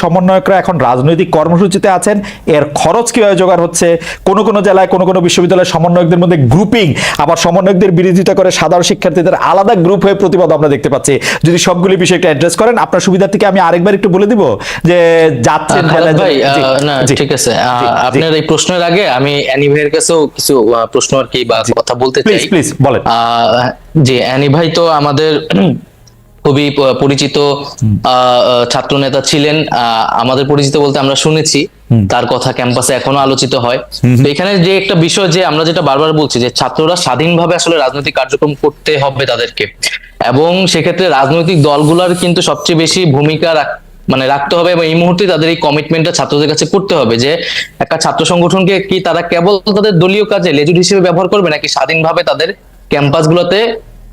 সমন্বয়করা এখন রাজনৈতিক কর্মসূচিতে আছেন। এর খরচ কীভাবে জোগাড় হচ্ছে? কোন কোন জেলায় কোন কোন বিশ্ববিদ্যালয়ের সমন্বয়কদের মধ্যে গ্রুপিং আবার সমন্বয়কদের বিরোধিতা করে সাধারণ শিক্ষার্থীদের আলাদা গ্রুপ হয়ে প্রতিবাদ আমরা দেখতে পাচ্ছি। যদি সবগুলি বিষয় একটু অ্যাড্রেস করেন আপনার সুবিধার থেকে আমি আরেকবার একটু বলে দিব যে যাচ্ছেন ঠিক আছে। আপনার এই প্রশ্নের আগে আমি অ্যানি ভাইয়ের কাছেও কিছু প্রশ্ন আর কি বা কথা বলতে চাই। প্লিজ বলেন। আহ, জি অ্যানি ভাই তো আমাদের খুবই পরিচিত ছাত্র নেতা ছিলেন। আহ, আমাদের পরিচিত বলতে আমরা শুনেছি তার কথা ক্যাম্পাসে এখনও আলোচিত হয়। তো এখানে যে একটা বিষয় যে আমরা যেটা বারবার বলছি যে ছাত্ররা স্বাধীনভাবে আসলে রাজনৈতিক কার্যক্রম করতে হবে তাদেরকে। এবং সেক্ষেত্রে রাজনৈতিক দলগুলোর কিন্তু সবচেয়ে বেশি ভূমিকা মানে রাখতে হবে এবং এই মুহূর্তে তাদের এই কমিটমেন্টটা ছাত্রদের কাছে করতে হবে যে একটা ছাত্র সংগঠনকে কি তারা কেবল তাদের দলীয় কাজে লেজুর হিসেবে ব্যবহার করবে নাকি স্বাধীনভাবে তাদের ক্যাম্পাসগুলোতে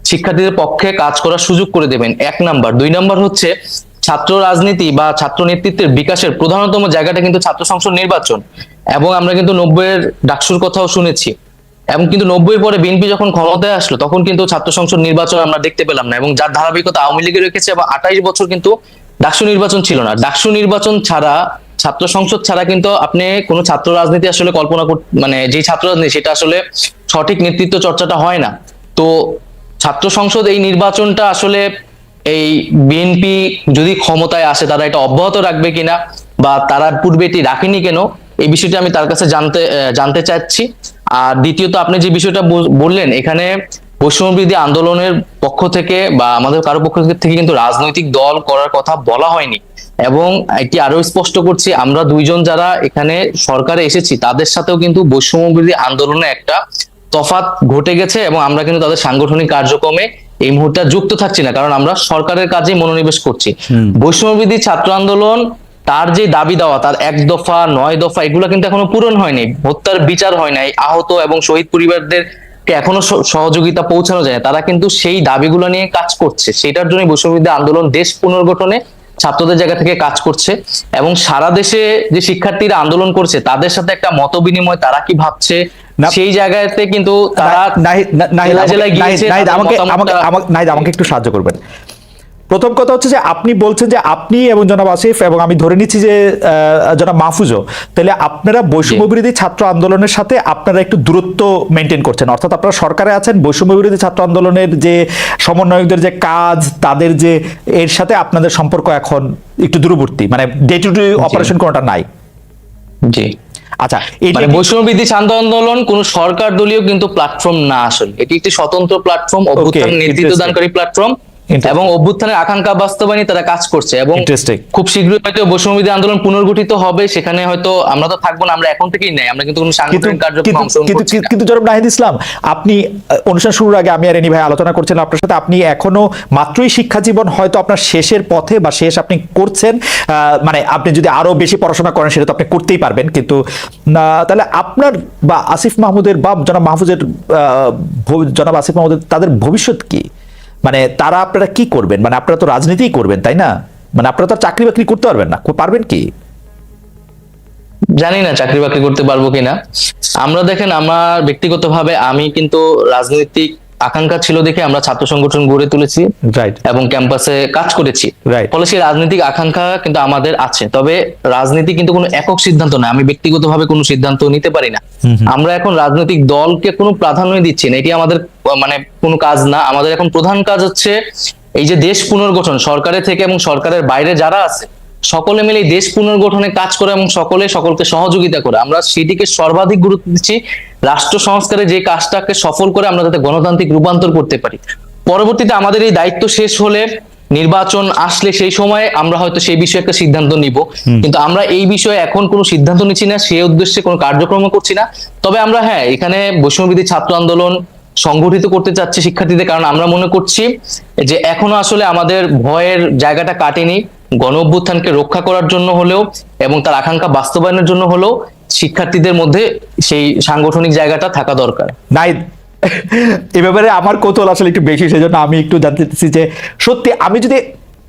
শিক্ষার্থীদের পক্ষে কাজ করার সুযোগ করে দেবেন। এক নাম্বার। দুই নাম্বার হচ্ছে, ছাত্র রাজনীতি বা ছাত্র নেতৃত্বের বিকাশের প্রধানতম জায়গাটা কিন্তু ছাত্র সংসদ নির্বাচন। এবং আমরা কিন্তু নব্বইয়ের ডাকসুর কথাও শুনেছি। এবং কিন্তু নব্বই পরে বিএনপি যখন ক্ষমতায় আসলো, তখন কিন্তু ছাত্র সংসদ নির্বাচন আমরা দেখতে পেলাম না। এবং যার ধারাবাহিকতা আওয়ামী লীগের রেখেছে এবং আঠাইশ বছর কিন্তু ডাকসু নির্বাচন ছিল না। ডাকসু নির্বাচন ছাড়া, ছাত্র সংসদ ছাড়া কিন্তু আপনি কোনো ছাত্র রাজনীতি আসলে কল্পনা মানে যে ছাত্র রাজনীতি, সেটা আসলে সঠিক নেতৃত্ব চর্চাটা হয় না। তো ছাত্র সংসদ এই নির্বাচনটা আসলে এই বিএনপি যদি ক্ষমতায় আসে, তারা এটা অব্যাহত রাখবে কিনা বা তারা পূর্বে এটি রাখেনি কেন, এই বিষয়টি আমি তার কাছে জানতে জানতে চাচ্ছি। আর দ্বিতীয়ত, আপনি যে বিষয়টা বললেন, এখানে বৈষম্যবিরোধী আন্দোলনের পক্ষ থেকে বা আমাদের কারও পক্ষ থেকে কিন্তু রাজনৈতিক দল করার কথা বলা হয়নি। এবং এটি আরও স্পষ্ট করছি, আমরা দুইজন যারা এখানে সরকারে এসেছি, তাদের সাথেও কিন্তু বৈষম্যবিরোধী আন্দোলনে একটা তফাৎ ঘটে গেছে এবং আমরা কিন্তু তাদের সাংগঠনিক কার্যক্রমে এই মুহূর্তে যুক্ত থাকছি না কারণ আমরা সরকারের কাজে মনোনিবেশ করছি। বৈষম্যবিধি ছাত্র আন্দোলন তার যে দাবি দেওয়া তার এক দফা নয় দফা এগুলো কিন্তু এখনও পূরণ হয়নি। হত্যার বিচার হয় নাই আহত এবং শহীদ পরিবারদের এখনও সহযোগিতা পৌঁছানো যায় না। তারা কিন্তু সেই দাবিগুলো নিয়ে কাজ করছে। সেটার জন্য বৈষম্যবিদ্যা আন্দোলন দেশ পুনর্গঠনে ছাত্রদের জায়গা থেকে কাজ করছে এবং সারা দেশে যে শিক্ষার্থীরা আন্দোলন করছে তাদের সাথে একটা মত বিনিময় তারা কি ভাবছে? সেই জায়গাতে কিন্তু তারা আমাকে- আমাকে একটু সাহায্য করবেন। প্রথম কথা হচ্ছে যে আপনি বলছেন যে আপনি এবং জনাব আসিফ এবং আমি ধরে নিচ্ছি যে জনাব মাহফুজও তাহলে আপনারা বৈষম্য বিরোধী ছাত্র আন্দোলনের সাথে আপনারা একটু দূরত্ব মেনটেন করছেন। অর্থাৎ আপনারা সরকারে আছেন বৈষম্য বিরোধী ছাত্র আন্দোলনের যে সমন্বয়কদের যে কাজ তাদের যে এর সাথে আপনাদের সম্পর্ক এখন একটু দূরবর্তী মানে ডে টু ডে অপারেশন কোনটা নাই। জি। আচ্ছা এই মানে বৃদ্ধি ছাত্র আন্দোলন কোন সরকার দলীয় কিন্তু প্ল্যাটফর্ম না আসলে এটি একটি স্বতন্ত্র প্ল্যাটফর্ম অভ্যুত্থান নেতৃত্ব interesting. দানকারী প্ল্যাটফর্ম. এবং অভ্যুত্থানের আকাঙ্ক্ষা বাস্তবায়নে তারা কাজ করছে এবং. খুব শীঘ্রই হয়তো বৈষম্যবিধি আন্দোলন পুনর্গঠিত হবে সেখানে হয়তো আমরা তো থাকব না আমরা এখন থেকেই নাই আমরা কিন্তু কোনো সাংগঠনিক কার্যক্রম কিন্তু- জনাব নাহিদ ইসলাম আপনি অনুষ্ঠান শুরুর আগে আমি আর এনি ভাই আলোচনা করছিলাম আপনার সাথে। আপনি এখনও মাত্রই শিক্ষা জীবন হয়তো আপনার শেষের পথে বা শেষ আপনি করছেন আহ, মানে আপনি যদি আরও বেশি পড়াশোনা করেন সেটা তো আপনি করতেই পারবেন। কিন্তু তাহলে আপনার বা আসিফ মাহমুদের বা জনাব মাহফুজের আহ, জনাব আসিফ মাহমুদের তাদের ভবিষ্যৎ কি? মানে তারা আপনারা কি করবেন? মানে আপনারা তো রাজনীতিই করবেন, তাই না? মানে আপনারা তো চাকরি বাকরি করতে পারবেন না। পারবেন কি? জানি না চাকরি বাকরি করতে পারব কিনা। আমরা দেখেন, আমার ব্যক্তিগতভাবে আমি কিন্তু রাজনৈতিক আকাঙ্ক্ষা ছিল দেখে আমরা ছাত্র সংগঠন গড়ে তুলেছি রাইট এবং ক্যাম্পাসে কাজ করেছি. ফলে সেই রাজনৈতিক আকাঙ্ক্ষা কিন্তু আমাদের আছে। তবে রাজনীতি কিন্তু কোনো একক সিদ্ধান্ত না। আমি ব্যক্তিগতভাবে কোনো সিদ্ধান্ত নিতে পারি না। আমরা এখন রাজনৈতিক দলকে কোনো প্রাধান্য দিচ্ছি না। এটি আমাদের মানে কোনো কাজ না। আমাদের এখন প্রধান কাজ হচ্ছে এই যে দেশ পুনর্গঠন সরকারের থেকে এবং সরকারের বাইরে যারা আছে সকলে মিলে দেশ পুনর্গঠনে কাজ করে এবং সকলে সকলকে সহযোগিতা করে। আমরা সেটিকে সর্বাধিক গুরুত্ব দিচ্ছি রাষ্ট্র সংস্কারে যে কাজটাকে সফল করে আমরা যাতে গণতান্ত্রিক রূপান্তর করতে পারি। পরবর্তীতে আমাদের এই দায়িত্ব শেষ হলে নির্বাচন আসলে সেই সময় আমরা হয়তো সেই বিষয়ে একটা সিদ্ধান্ত নিব। কিন্তু আমরা এই বিষয়ে এখন কোনো সিদ্ধান্ত নিচ্ছি না সেই উদ্দেশ্যে কোনো কার্যক্রম করছি না। তবে আমরা হ্যাঁ এখানে বৈষম্যবিধি ছাত্র আন্দোলন সংগঠিত করতে চাচ্ছি শিক্ষার্থীদের। কারণ আমরা মনে করছি যে এখনও আসলে আমাদের ভয়ের জায়গাটা কাটেনি। গণ অভ্যুত্থানকে রক্ষা করার জন্য হলেও এবং তার আকাঙ্ক্ষা বাস্তবায়নের জন্য হলেও শিক্ষার্থীদের মধ্যে সেই সাংগঠনিক জায়গাটা থাকা দরকার। নাই, এ ব্যাপারে আমার কৌতূহল আসলে একটু বেশি, সেজন্য আমি একটু জানতেছি যে সত্যি আমি যদি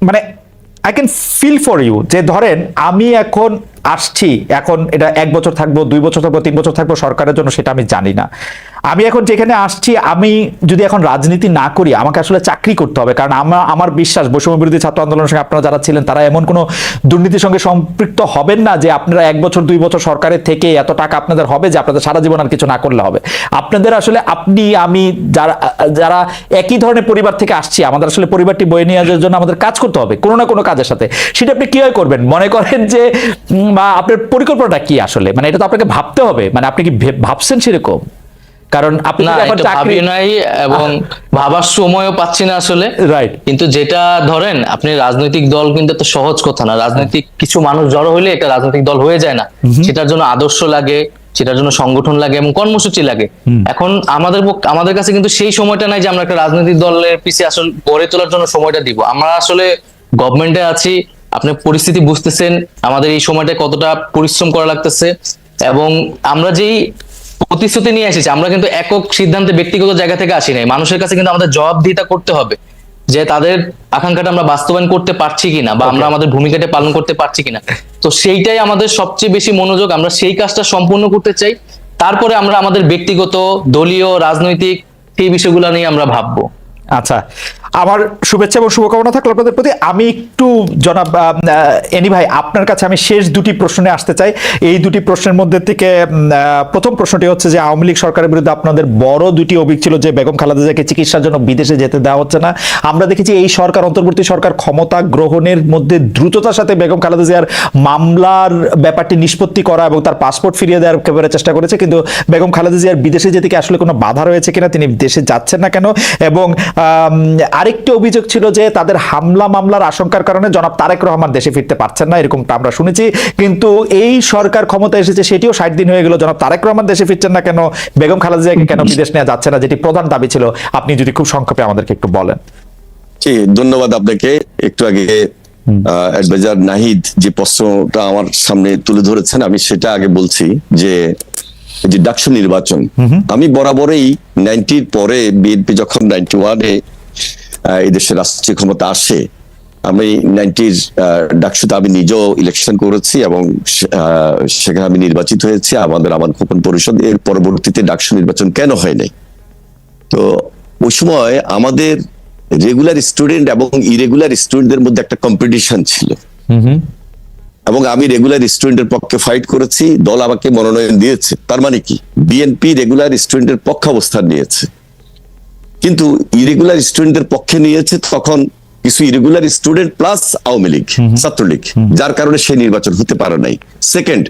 মানে I can feel for you যে ধরেন আমি এখন আসছি, এখন এটা এক বছর থাকব, দুই বছর থাকব, তিন বছর থাকব সরকারের জন্য, সেটা আমি জানি না। আমি এখন যেখানে আসছি, আমি যদি এখন রাজনীতি না করি, আমাকে আসলে চাকরি করতে হবে। কারণ আমার আমার বিশ্বাস, বৈষম্য বিরোধী ছাত্র আন্দোলনের সঙ্গে আপনারা যারা ছিলেন, তারা এমন কোনো দুর্নীতির সঙ্গে সম্পৃক্ত হবেন না যে আপনারা এক বছর, দুই বছর সরকারের থেকে এত টাকা আপনাদের হবে যে আপনাদের সারা জীবন আর কিছু না করলে হবে। আপনাদের আসলে, আপনি, আমি, যারা যারা একই ধরনের পরিবার থেকে আসছি, আমাদের আসলে পরিবারটি বয়ে নিয়ে যাওয়ার জন্য আমাদের কাজ করতে হবে, কোনো না কোনো কাজের সাথে। সেটা আপনি কীভাবে করবেন? মনে করেন যে বা আপনার পরিকল্পনাটা কি আসলে? মানে এটা তো আপনাকে ভাবতে হবে। মানে আপনি কি ভাবছেন সেরকম? কারণ আপনি না যদি এখন চাকরি নাই এবং ভাবার সময়ও পাচ্ছি না আসলে। রাইট কিন্তু যেটা ধরেন আপনি রাজনৈতিক দল কিন্তু এত সহজ কথা না। রাজনৈতিক কিছু মানুষ জড়ো হইলে একটা রাজনৈতিক দল হয়ে যায় না। সেটার জন্য আদর্শ লাগে সেটার জন্য সংগঠন লাগে এবং কর্মসূচি লাগে। এখন আমাদের আমাদের কাছে কিন্তু সেই সময়টা নাই যে আমরা একটা রাজনৈতিক দলের পিছিয়ে আসলে গড়ে তোলার জন্য সময়টা দিব। আমরা আসলে গভর্নমেন্টে আছি আপনি পরিস্থিতি বুঝতেছেন আমাদের এই সময়টা কতটা পরিশ্রম করা লাগতেছে। এবং আমরা যেই প্রতিশ্রুতি নিয়ে এসেছি। আমরা কিন্তু একক সিদ্ধান্তে ব্যক্তিগত জায়গা থেকে আসি নাই। মানুষের কাছে কিন্তু আমাদের জবাবদিহিতা করতে হবে যে তাদের আকাঙ্ক্ষাটা আমরা বাস্তবায়ন করতে পারছি কিনা বা আমরা আমাদের ভূমিকাটা পালন করতে পারছি কিনা। তো সেইটাই আমাদের সবচেয়ে বেশি মনোযোগ। আমরা সেই কাজটা সম্পূর্ণ করতে চাই। তারপরে আমরা আমাদের ব্যক্তিগত দলীয় রাজনৈতিক সেই বিষয়গুলো নিয়ে আমরা ভাববো। আচ্ছা। আমার শুভেচ্ছা এবং শুভকামনা থাকল আপনাদের প্রতি। আমি একটু জনাব এনি ভাই আপনার কাছে আমি শেষ দুটি প্রশ্নে আসতে চাই। এই দুটি প্রশ্নের মধ্যে থেকে প্রথম প্রশ্নটি হচ্ছে যে আওয়ামী লীগ সরকারের বিরুদ্ধে আপনাদের বড় দুটি অভিযোগ ছিল যে বেগম খালেদা জিয়াকে চিকিৎসার জন্য বিদেশে যেতে দেওয়া হচ্ছে না। আমরা দেখেছি এই সরকার অন্তর্বর্তী সরকার ক্ষমতা গ্রহণের মধ্যে দ্রুততার সাথে বেগম খালেদা জিয়ার মামলার ব্যাপারটি নিষ্পত্তি করা এবং তার পাসপোর্ট ফিরিয়ে দেওয়ার একেবারে চেষ্টা করেছে। কিন্তু বেগম খালেদা জিয়ার বিদেশে যেতে কি আসলে কোনো বাধা রয়েছে কিনা? তিনি দেশে যাচ্ছেন না কেন? এবং আম, আরেকটি অভিযোগ ছিল যে তাদের হামলা মামলার আশঙ্কার কারণে জনাব তারেক রহমান দেশে ফিরতে পারছেন না এরকমটা আমরা শুনেছি। কিন্তু এই সরকার ক্ষমতা এসেছে সেটিও ষাট দিন হয়ে গেল জনাব তারেক রহমান দেশে ফিরছেন না কেন? বেগম খালেদা জিয়াকে কেন বিদেশ নেওয়া যাচ্ছে না যেটি প্রধান দাবি ছিল। আপনি যদি খুব সংক্ষেপে আমাদেরকে একটু বলেন। জি ধন্যবাদ আপনাকে। একটু আগে অ্যাডভাইজার নাহিদ যে প্রশ্নটা আমার সামনে তুলে ধরেছেন আমি সেটা আগে বলছি যে যে ডাকসু নির্বাচন আমি বরাবরই নাইনটির পরে বিএনপি যখন নাইনটি ওয়ানে এই দেশের রাষ্ট্রীয় ক্ষমতা আসে আমি নাইনটির ডাকসুতে আমি নিজেও ইলেকশন করেছি এবং সেখানে আমি নির্বাচিত হয়েছি আমাদের আমার গোপন পরিষদ এর পরবর্তীতে ডাকসু নির্বাচন কেন হয় নাই? তো ওই সময় আমাদের রেগুলার স্টুডেন্ট এবং ইরেগুলার স্টুডেন্টদের মধ্যে একটা কম্পিটিশন ছিল। এবং আমি রেগুলার স্টুডেন্টের পক্ষে ফাইট করেছি দল আমাকে মনোনয়ন দিয়েছে। তার মানে কি? বিএনপি রেগুলার স্টুডেন্টের পক্ষে অবস্থান নিয়েছে। কিন্তু ইরেগুলার স্টুডেন্টের পক্ষে নিয়েছে তখন কিছু irregular student plus Awami League Chhatra League যার কারণে সেই নির্বাচন হতে পারে নাই। সেকেন্ড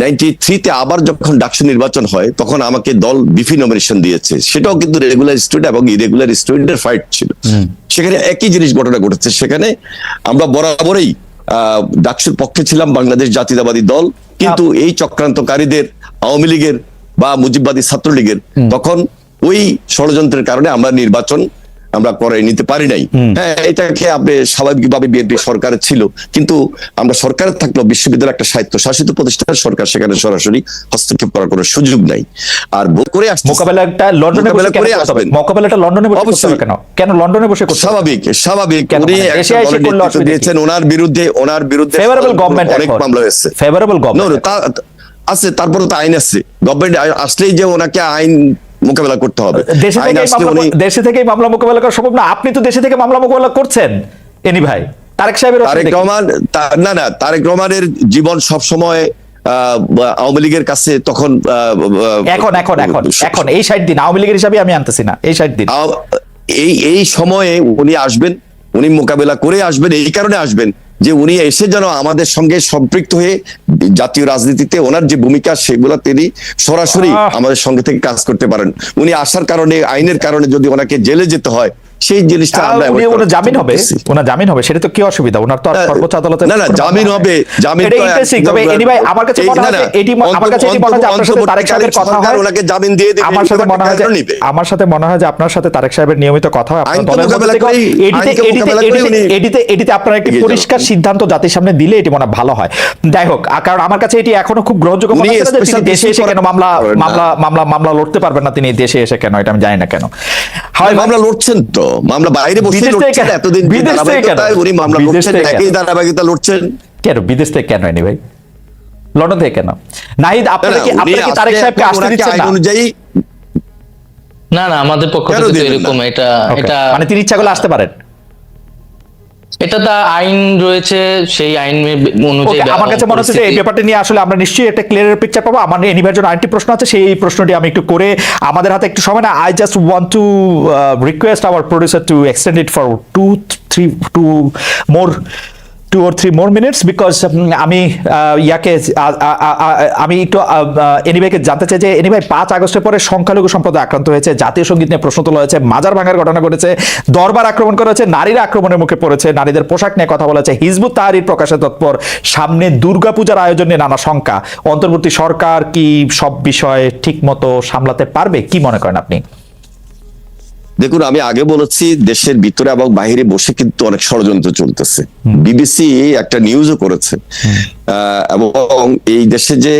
নাইনটি থ্রিতে আবার যখন ডাকসু নির্বাচন হয় তখন আমাকে দল বিফি নমিনেশন দিয়েছে। সেটাও কিন্তু রেগুলার স্টুডেন্ট এবং ইরেগুলার স্টুডেন্টের ফাইট ছিল। সেখানে একই জিনিস ঘটনা ঘটেছে। সেখানে আমরা বরাবরই আহ, ডাকসুর পক্ষে ছিলাম বাংলাদেশ জাতীয়তাবাদী দল। কিন্তু এই চক্রান্তকারীদের আওয়ামী লীগের বা মুজিববাদী ছাত্রলীগের তখন ওই ষড়যন্ত্রের কারণে আমরা নির্বাচন আমরা করে নিতে পারি নাই। হ্যাঁ এটাকে আপনি স্বাভাবিকভাবে বিএনপি সরকার ছিল। কিন্তু আমরা সরকারে থাকলেও বিশ্ববিদ্যালয় একটা স্বায়ত্ত শাসিত প্রতিষ্ঠান সরকার সেখানে সরাসরি হস্তক্ষেপ করার কোনো সুযোগ নাই। আর ভোট করে মোকাবেলাটা লন্ডনে বসে করে আসবেন। মোকাবেলাটা লন্ডনে বসে করতে। কেন? কেন লন্ডনে বসে করতে স্বাভাবিক স্বাভাবিক। কেন? উনি মানে একটা? দিয়েছেন। ওনার বিরুদ্ধে ওনার বিরুদ্ধে ফেভারেবল গভর্নমেন্ট অনেক মামলা হয়েছে। ফেভারেবল গভর্নমেন্ট আছে তারপরে তো আইন আছে। গভর্নমেন্ট আসলেই যে ওনাকে আইন মোকাবেলা করতে হবে। দেশে থেকে মামলা মোকাবেলা করা সম্ভব না। আপনি তো দেশে থেকে মামলা মোকাবেলা করছেন এনি ভাই। তারেক সাহেবের তারেক রহমান না না তারেক রহমানের জীবন সব সময় আওয়ামী লীগের কাছে তখন এখন এখন এখন এখন এই ষাট দিন আওয়ামী লীগের হিসাবে আমি আনতেছি না এই ষাট দিন। এই এই সময়ে উনি আসবেন উনি মোকাবেলা করে আসবেন এই কারণে আসবেন। যে উনি এসে যেন আমাদের সঙ্গে সম্পৃক্ত হয়ে জাতীয় রাজনীতিতে ওনার যে ভূমিকা সেগুলো তিনি সরাসরি আমাদের সঙ্গে থেকে কাজ করতে পারেন। উনি আসার কারণে আইনের কারণে যদি ওনাকে জেলে যেতে হয় সেই জিনিসটা আমরা উনি ওনার জামিন হবে। ওনার জামিন হবে সেটা তো কি অসুবিধা? ওনার তো আর সর্বোচ্চ আদালতে না, না, জামিন হবে, জামিন তো ইন্টারেস্টিং তবে এনিভাই আমার কাছে মনে হয় এটি আমার কাছে এটি মনে হয় আপনার সাথে তারেক সাহেবের কথা হয়। ওনাকে জামিন দিয়ে দেবে, আমার সাথে মনে হয় আমার সাথে মনে হয় যে আপনার সাথে তারেক সাহেবের নিয়মিত কথা হয় আপনার দলের মধ্যে এডিতে এডিতে এডিতে এডিতে আপনার একটি পরিষ্কার সিদ্ধান্ত জাতির সামনে দিলে এটি মনে ভালো হয়। যাই হোক কারণ আমার কাছে এটি এখনও খুব গ্রহণযোগ্য মনে হচ্ছে যে তিনি দেশে এসে কেন মামলা মামলা মামলা মামলা লড়তে পারবেন না তিনি দেশে এসে কেন এটা আমি জানি না কেন। হয় মামলা লড়ছেন তো। মামলা বাইরে বসে লড়ছেন এতদিন? ধারাবাহিকতায় উনি মামলা লড়ছেন কেন? একই ধারাবাহিকতা লড়ছেন। কেন? বিদেশ থেকে কেন এনি ভাই? লন্ডন থেকে কেন? নাহিদ আপনারা কি আপনারা কি তারেক সাহেবকে আসতে দিচ্ছেন না? অনুযায়ী না না আমাদের পক্ষ থেকে? এরকম এটা এটা মানে তিনি ইচ্ছা করলে আসতে পারেন। এটা তা আইন রয়েছে সেই আইন অনুযায়ী আমার কাছে মনে হচ্ছে যে এই ব্যাপারটা নিয়ে আসলে আমরা নিশ্চয়ই একটা ক্লিয়ার পিকচার পাবো। আমার এনিভার জন্য আরেকটি প্রশ্ন আছে সেই প্রশ্নটি আমি একটু করে আমাদের হাতে একটু সময় না I just want to request our producer to extend it for two three two more two or three more minutes because আমি ইয়াকে আমি একটু এনিভাইকে জানতে চাই যে এনিভাই পাঁচ আগস্টের পরে সংখ্যালঘু সম্প্রদায় আক্রান্ত হয়েছে, জাতীয় সংগীত নিয়ে প্রশ্ন তোলা হয়েছে, মাজার ভাঙার ঘটনা ঘটেছে, দরবার আক্রমণ করা হয়েছে, নারীরা আক্রমণের মুখে পড়েছে, নারীদের পোশাক নিয়ে কথা বলেছে হিজবুত তাহারির প্রকাশে তৎপর, সামনে দুর্গাপূজার আয়োজন নিয়ে নানা শঙ্কা, অন্তর্বর্তী সরকার কি সব বিষয়ে ঠিক মতো সামলাতে পারবে, কি মনে করেন আপনি? দেখুন আমি আগে বলেছি দেশের ভিতরে এবং বাহিরে বসে কিন্তু অনেক ষড়যন্ত্র চলতেছে। বিবিসি একটা নিউজও করেছে। আহ, এবং এই দেশে যে